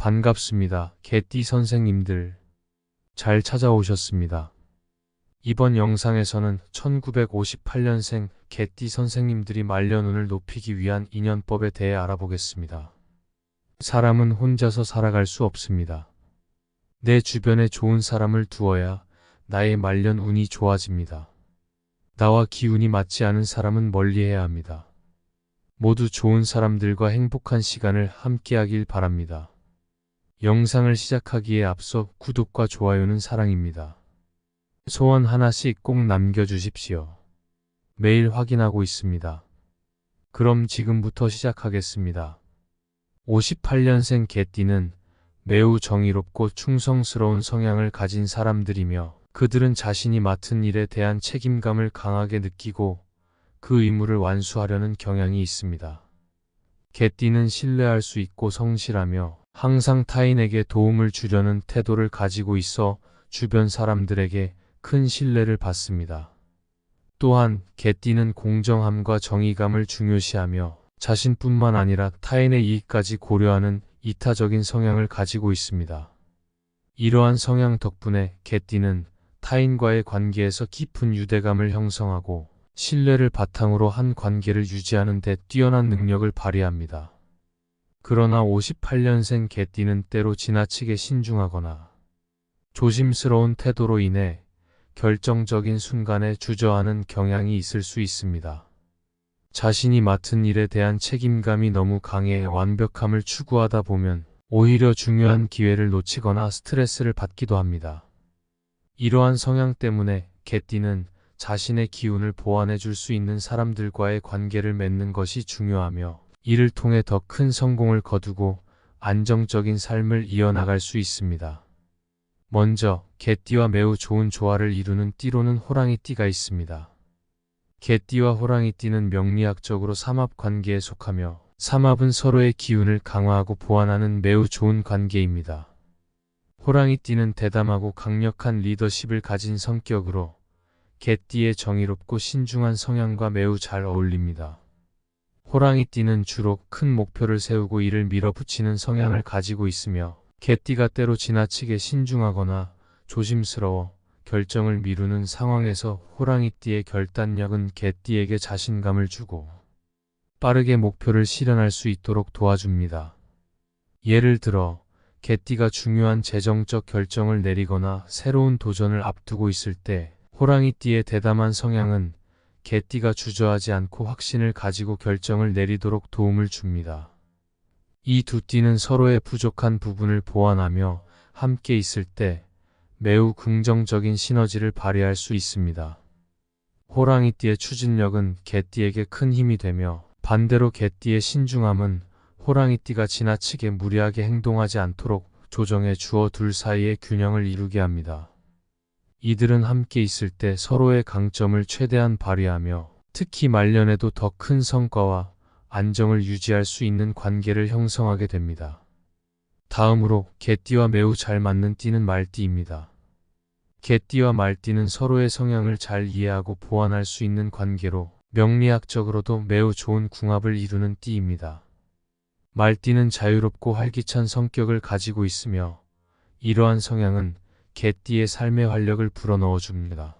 반갑습니다. 개띠 선생님들. 잘 찾아오셨습니다. 이번 영상에서는 1958년생 개띠 선생님들이 말년운을 높이기 위한 인연법에 대해 알아보겠습니다. 사람은 혼자서 살아갈 수 없습니다. 내 주변에 좋은 사람을 두어야 나의 말년 운이 좋아집니다. 나와 기운이 맞지 않은 사람은 멀리해야 합니다. 모두 좋은 사람들과 행복한 시간을 함께하길 바랍니다. 영상을 시작하기에 앞서 구독과 좋아요는 사랑입니다. 소원 하나씩 꼭 남겨주십시오. 매일 확인하고 있습니다. 그럼 지금부터 시작하겠습니다. 58년생 개띠는 매우 정의롭고 충성스러운 성향을 가진 사람들이며 그들은 자신이 맡은 일에 대한 책임감을 강하게 느끼고 그 의무를 완수하려는 경향이 있습니다. 개띠는 신뢰할 수 있고 성실하며 항상 타인에게 도움을 주려는 태도를 가지고 있어 주변 사람들에게 큰 신뢰를 받습니다. 또한 개띠는 공정함과 정의감을 중요시하며 자신뿐만 아니라 타인의 이익까지 고려하는 이타적인 성향을 가지고 있습니다. 이러한 성향 덕분에 개띠는 타인과의 관계에서 깊은 유대감을 형성하고 신뢰를 바탕으로 한 관계를 유지하는 데 뛰어난 능력을 발휘합니다. 그러나 58년생 개띠는 때로 지나치게 신중하거나 조심스러운 태도로 인해 결정적인 순간에 주저하는 경향이 있을 수 있습니다. 자신이 맡은 일에 대한 책임감이 너무 강해 완벽함을 추구하다 보면 오히려 중요한 기회를 놓치거나 스트레스를 받기도 합니다. 이러한 성향 때문에 개띠는 자신의 기운을 보완해 줄 수 있는 사람들과의 관계를 맺는 것이 중요하며 이를 통해 더 큰 성공을 거두고 안정적인 삶을 이어나갈 수 있습니다. 먼저 개띠와 매우 좋은 조화를 이루는 띠로는 호랑이띠가 있습니다. 개띠와 호랑이띠는 명리학적으로 삼합 관계에 속하며 삼합은 서로의 기운을 강화하고 보완하는 매우 좋은 관계입니다. 호랑이띠는 대담하고 강력한 리더십을 가진 성격으로 개띠의 정의롭고 신중한 성향과 매우 잘 어울립니다. 호랑이띠는 주로 큰 목표를 세우고 이를 밀어붙이는 성향을 가지고 있으며 개띠가 때로 지나치게 신중하거나 조심스러워 결정을 미루는 상황에서 호랑이띠의 결단력은 개띠에게 자신감을 주고 빠르게 목표를 실현할 수 있도록 도와줍니다. 예를 들어 개띠가 중요한 재정적 결정을 내리거나 새로운 도전을 앞두고 있을 때 호랑이띠의 대담한 성향은 개띠가 주저하지 않고 확신을 가지고 결정을 내리도록 도움을 줍니다. 이 두 띠는 서로의 부족한 부분을 보완하며 함께 있을 때 매우 긍정적인 시너지를 발휘할 수 있습니다. 호랑이띠의 추진력은 개띠에게 큰 힘이 되며 반대로 개띠의 신중함은 호랑이띠가 지나치게 무리하게 행동하지 않도록 조정해 주어 둘 사이의 균형을 이루게 합니다. 이들은 함께 있을 때 서로의 강점을 최대한 발휘하며 특히 말년에도 더 큰 성과와 안정을 유지할 수 있는 관계를 형성하게 됩니다. 다음으로 개띠와 매우 잘 맞는 띠는 말띠입니다. 개띠와 말띠는 서로의 성향을 잘 이해하고 보완할 수 있는 관계로 명리학적으로도 매우 좋은 궁합을 이루는 띠입니다. 말띠는 자유롭고 활기찬 성격을 가지고 있으며 이러한 성향은 개띠의 삶의 활력을 불어넣어 줍니다.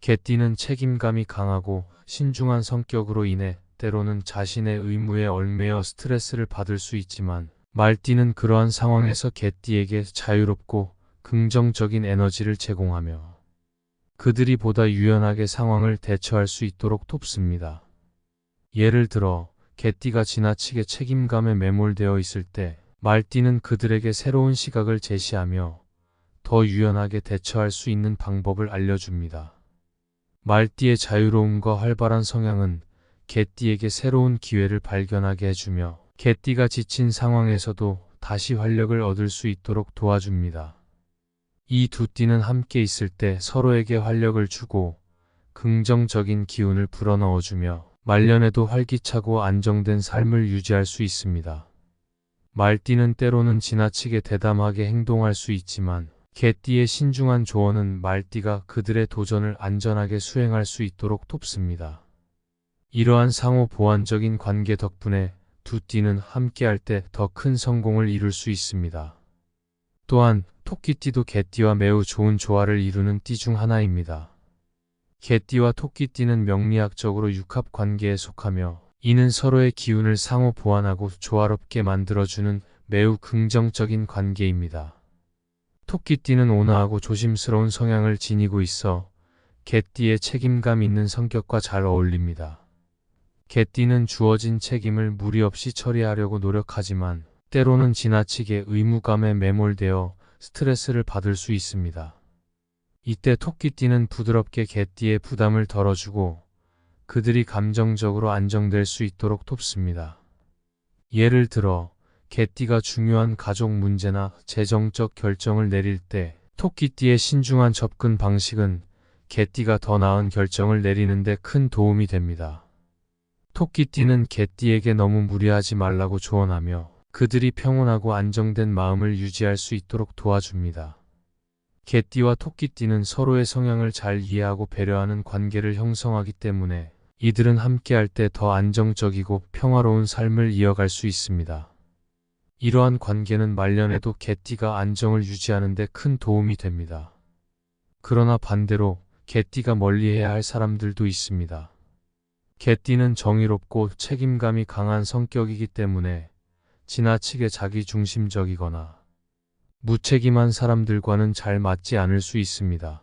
개띠는 책임감이 강하고 신중한 성격으로 인해 때로는 자신의 의무에 얽매여 스트레스를 받을 수 있지만 말띠는 그러한 상황에서 개띠에게 자유롭고 긍정적인 에너지를 제공하며 그들이 보다 유연하게 상황을 대처할 수 있도록 돕습니다. 예를 들어 개띠가 지나치게 책임감에 매몰되어 있을 때 말띠는 그들에게 새로운 시각을 제시하며 더 유연하게 대처할 수 있는 방법을 알려줍니다. 말띠의 자유로움과 활발한 성향은 개띠에게 새로운 기회를 발견하게 해주며 개띠가 지친 상황에서도 다시 활력을 얻을 수 있도록 도와줍니다. 이 두 띠는 함께 있을 때 서로에게 활력을 주고 긍정적인 기운을 불어넣어주며 말년에도 활기차고 안정된 삶을 유지할 수 있습니다. 말띠는 때로는 지나치게 대담하게 행동할 수 있지만 개띠의 신중한 조언은 말띠가 그들의 도전을 안전하게 수행할 수 있도록 돕습니다. 이러한 상호 보완적인 관계 덕분에 두 띠는 함께할 때 더 큰 성공을 이룰 수 있습니다. 또한 토끼띠도 개띠와 매우 좋은 조화를 이루는 띠 중 하나입니다. 개띠와 토끼띠는 명리학적으로 육합 관계에 속하며 이는 서로의 기운을 상호 보완하고 조화롭게 만들어주는 매우 긍정적인 관계입니다. 토끼띠는 온화하고 조심스러운 성향을 지니고 있어 개띠의 책임감 있는 성격과 잘 어울립니다. 개띠는 주어진 책임을 무리 없이 처리하려고 노력하지만 때로는 지나치게 의무감에 매몰되어 스트레스를 받을 수 있습니다. 이때 토끼띠는 부드럽게 개띠의 부담을 덜어주고 그들이 감정적으로 안정될 수 있도록 돕습니다. 예를 들어 개띠가 중요한 가족 문제나 재정적 결정을 내릴 때 토끼띠의 신중한 접근 방식은 개띠가 더 나은 결정을 내리는데 큰 도움이 됩니다. 토끼띠는 개띠에게 너무 무리하지 말라고 조언하며 그들이 평온하고 안정된 마음을 유지할 수 있도록 도와줍니다. 개띠와 토끼띠는 서로의 성향을 잘 이해하고 배려하는 관계를 형성하기 때문에 이들은 함께할 때 더 안정적이고 평화로운 삶을 이어갈 수 있습니다. 이러한 관계는 말년에도 개띠가 안정을 유지하는 데 큰 도움이 됩니다. 그러나 반대로 개띠가 멀리해야 할 사람들도 있습니다. 개띠는 정의롭고 책임감이 강한 성격이기 때문에 지나치게 자기중심적이거나 무책임한 사람들과는 잘 맞지 않을 수 있습니다.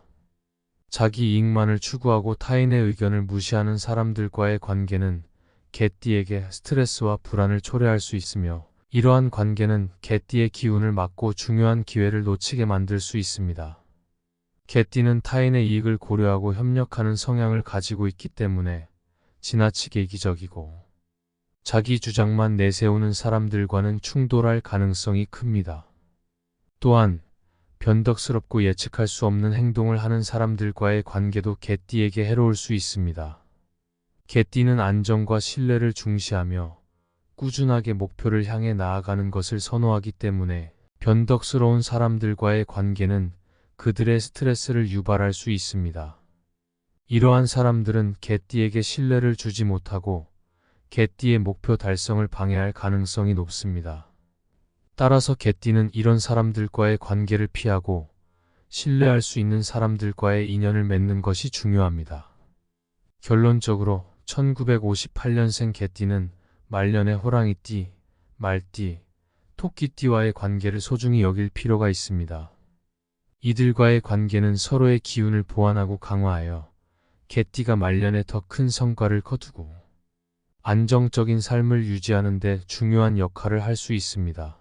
자기 이익만을 추구하고 타인의 의견을 무시하는 사람들과의 관계는 개띠에게 스트레스와 불안을 초래할 수 있으며 이러한 관계는 개띠의 기운을 막고 중요한 기회를 놓치게 만들 수 있습니다. 개띠는 타인의 이익을 고려하고 협력하는 성향을 가지고 있기 때문에 지나치게 이기적이고 자기 주장만 내세우는 사람들과는 충돌할 가능성이 큽니다. 또한 변덕스럽고 예측할 수 없는 행동을 하는 사람들과의 관계도 개띠에게 해로울 수 있습니다. 개띠는 안정과 신뢰를 중시하며 꾸준하게 목표를 향해 나아가는 것을 선호하기 때문에 변덕스러운 사람들과의 관계는 그들의 스트레스를 유발할 수 있습니다. 이러한 사람들은 개띠에게 신뢰를 주지 못하고 개띠의 목표 달성을 방해할 가능성이 높습니다. 따라서 개띠는 이런 사람들과의 관계를 피하고 신뢰할 수 있는 사람들과의 인연을 맺는 것이 중요합니다. 결론적으로 1958년생 개띠는 말년의 호랑이띠, 말띠, 토끼띠와의 관계를 소중히 여길 필요가 있습니다. 이들과의 관계는 서로의 기운을 보완하고 강화하여 개띠가 말년에 더 큰 성과를 거두고 안정적인 삶을 유지하는 데 중요한 역할을 할 수 있습니다.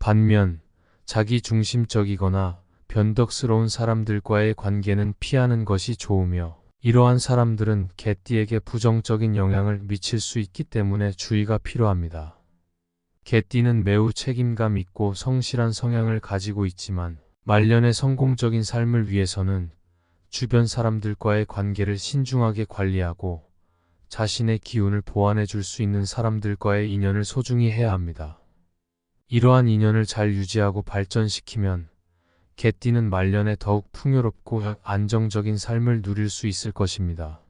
반면 자기 중심적이거나 변덕스러운 사람들과의 관계는 피하는 것이 좋으며 이러한 사람들은 개띠에게 부정적인 영향을 미칠 수 있기 때문에 주의가 필요합니다. 개띠는 매우 책임감 있고 성실한 성향을 가지고 있지만 말년의 성공적인 삶을 위해서는 주변 사람들과의 관계를 신중하게 관리하고 자신의 기운을 보완해 줄 수 있는 사람들과의 인연을 소중히 해야 합니다. 이러한 인연을 잘 유지하고 발전시키면 개띠는 말년에 더욱 풍요롭고 안정적인 삶을 누릴 수 있을 것입니다.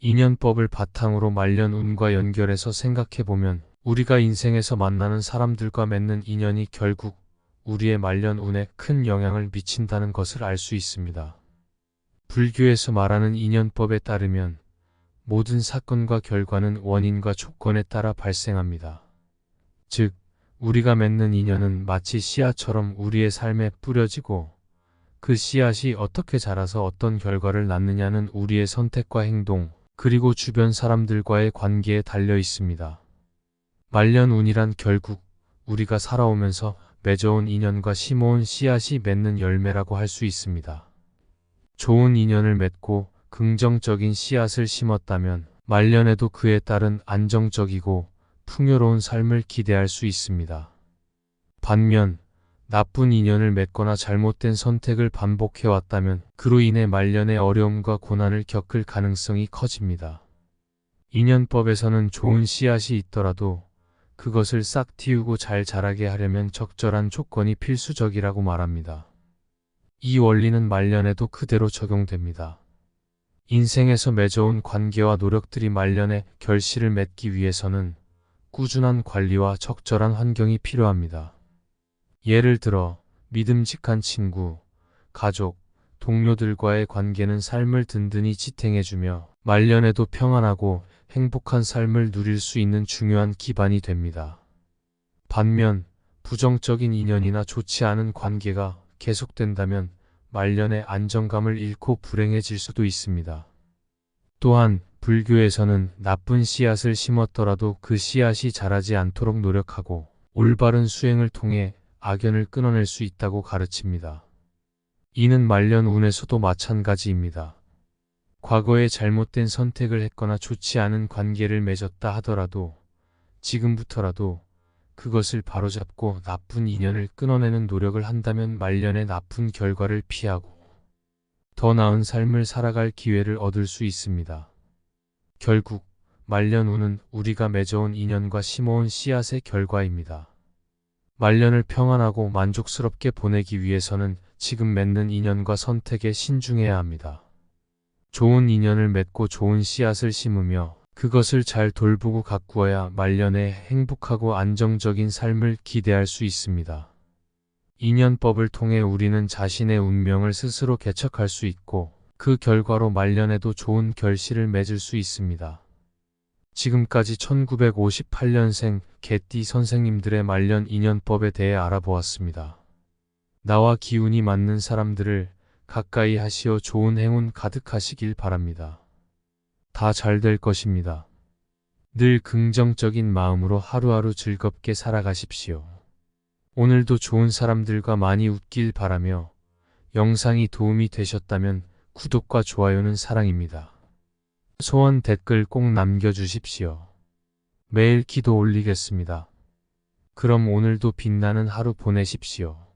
인연법을 바탕으로 말년 운과 연결해서 생각해보면 우리가 인생에서 만나는 사람들과 맺는 인연이 결국 우리의 말년 운에 큰 영향을 미친다는 것을 알 수 있습니다. 불교에서 말하는 인연법에 따르면 모든 사건과 결과는 원인과 조건에 따라 발생합니다. 즉, 우리가 맺는 인연은 마치 씨앗처럼 우리의 삶에 뿌려지고 그 씨앗이 어떻게 자라서 어떤 결과를 낳느냐는 우리의 선택과 행동, 그리고 주변 사람들과의 관계에 달려 있습니다. 말년운이란 결국 우리가 살아오면서 맺어온 인연과 심어온 씨앗이 맺는 열매라고 할 수 있습니다. 좋은 인연을 맺고 긍정적인 씨앗을 심었다면 말년에도 그에 따른 안정적이고 풍요로운 삶을 기대할 수 있습니다. 반면 나쁜 인연을 맺거나 잘못된 선택을 반복해왔다면 그로 인해 말년의 어려움과 고난을 겪을 가능성이 커집니다. 인연법에서는 좋은 씨앗이 있더라도 그것을 싹 틔우고 잘 자라게 하려면 적절한 조건이 필수적이라고 말합니다. 이 원리는 말년에도 그대로 적용됩니다. 인생에서 맺어온 관계와 노력들이 말년에 결실을 맺기 위해서는 꾸준한 관리와 적절한 환경이 필요합니다. 예를 들어 믿음직한 친구, 가족, 동료들과의 관계는 삶을 든든히 지탱해주며 말년에도 평안하고 행복한 삶을 누릴 수 있는 중요한 기반이 됩니다. 반면 부정적인 인연이나 좋지 않은 관계가 계속된다면 말년에 안정감을 잃고 불행해질 수도 있습니다. 또한 불교에서는 나쁜 씨앗을 심었더라도 그 씨앗이 자라지 않도록 노력하고 올바른 수행을 통해 악연을 끊어낼 수 있다고 가르칩니다. 이는 말년 운에서도 마찬가지입니다. 과거에 잘못된 선택을 했거나 좋지 않은 관계를 맺었다 하더라도 지금부터라도 그것을 바로잡고 나쁜 인연을 끊어내는 노력을 한다면 말년의 나쁜 결과를 피하고 더 나은 삶을 살아갈 기회를 얻을 수 있습니다. 결국 말년 운은 우리가 맺어온 인연과 심어온 씨앗의 결과입니다. 말년을 평안하고 만족스럽게 보내기 위해서는 지금 맺는 인연과 선택에 신중해야 합니다. 좋은 인연을 맺고 좋은 씨앗을 심으며 그것을 잘 돌보고 가꾸어야 말년에 행복하고 안정적인 삶을 기대할 수 있습니다. 인연법을 통해 우리는 자신의 운명을 스스로 개척할 수 있고 그 결과로 말년에도 좋은 결실을 맺을 수 있습니다. 지금까지 1958년생 개띠 선생님들의 말년 인연법에 대해 알아보았습니다. 나와 기운이 맞는 사람들을 가까이 하시어 좋은 행운 가득하시길 바랍니다. 다 잘 될 것입니다. 늘 긍정적인 마음으로 하루하루 즐겁게 살아가십시오. 오늘도 좋은 사람들과 많이 웃길 바라며 영상이 도움이 되셨다면 구독과 좋아요는 사랑입니다. 소원 댓글 꼭 남겨주십시오. 매일 기도 올리겠습니다. 그럼 오늘도 빛나는 하루 보내십시오.